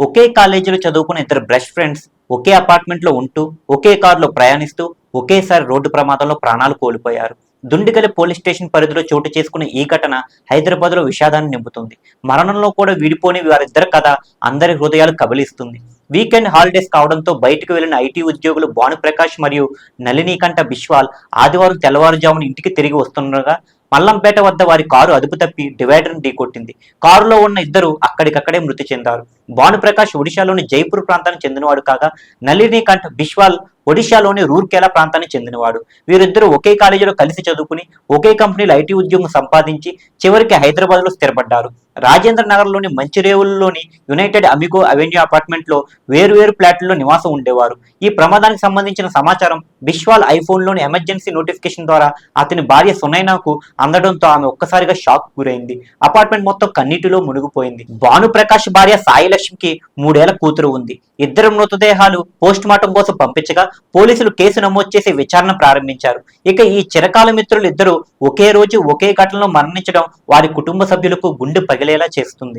ఒకే కాలేజీలో చదువుకున్న ఇద్దరు బెస్ట్ ఫ్రెండ్స్ ఒకే అపార్ట్మెంట్లో ఉంటూ ఒకే కారులో ప్రయాణిస్తూ ఒకేసారి రోడ్డు ప్రమాదంలో ప్రాణాలు కోల్పోయారు. దుండిగలి పోలీస్ స్టేషన్ పరిధిలో చోటు చేసుకున్న ఈ ఘటన హైదరాబాద్లో విషాదాన్ని నింపుతుంది. మరణంలో కూడా విడిపోని వారిద్దరి కథ అందరి హృదయాలు కబలిస్తుంది. వీకెండ్ హాలిడేస్ కావడంతో బయటకు వెళ్ళిన ఐటీ ఉద్యోగులు భానుప్రకాష్ మరియు నళినీకంఠ బిశ్వాల్ ఆదివారం తెల్లవారుజామున ఇంటికి తిరిగి వస్తుండగా మల్లంపేట వద్ద వారి కారు అదుపు తప్పి డివైడర్ను ఢీకొట్టింది. కారులో ఉన్న ఇద్దరు అక్కడికక్కడే మృతి చెందారు. భానుప్రకాష్ ఒడిశాలోని జైపూర్ ప్రాంతానికి చెందినవాడు కాగా నళినీకంఠ్ బిశ్వాల్ ఒడిశాలోని రూర్కెలా ప్రాంతానికి చెందినవాడు. వీరిద్దరూ ఒకే కాలేజీలో కలిసి చదువుకుని ఒకే కంపెనీలో ఐటీ ఉద్యోగం సంపాదించి చివరికి హైదరాబాద్లో స్థిరపడ్డారు. రాజేంద్ర నగర్లోని మంచిరేవుల్లోని యునైటెడ్ అమిగో అవెన్యూ అపార్ట్మెంట్లో వేరువేరు ఫ్లాట్లలో నివాసం ఉండేవారు. ఈ ప్రమాదానికి సంబంధించిన సమాచారం బిశ్వాల్ ఐఫోన్లోని ఎమర్జెన్సీ నోటిఫికేషన్ ద్వారా అతని భార్య సునైనాకు అందడంతో ఆమె ఒక్కసారిగా షాక్ గురైంది. అపార్ట్మెంట్ మొత్తం కన్నీటిలో మునిగిపోయింది. భానుప్రకాష్ భార్య సాయి లక్ష్మికి మూడేళ్ళ కూతురు ఉంది. ఇద్దరు మృతదేహాలు పోస్ట్ మార్టం కోసం పంపించగా పోలీసులు కేసు నమోదు చేసి విచారణ ప్రారంభించారు. ఇక ఈ చిరకాల మిత్రులు ఇద్దరు ఒకే రోజు ఒకే ఘటనలో మరణించడం వారి కుటుంబ సభ్యులకు గుండె పగిలేలా చేస్తుంది.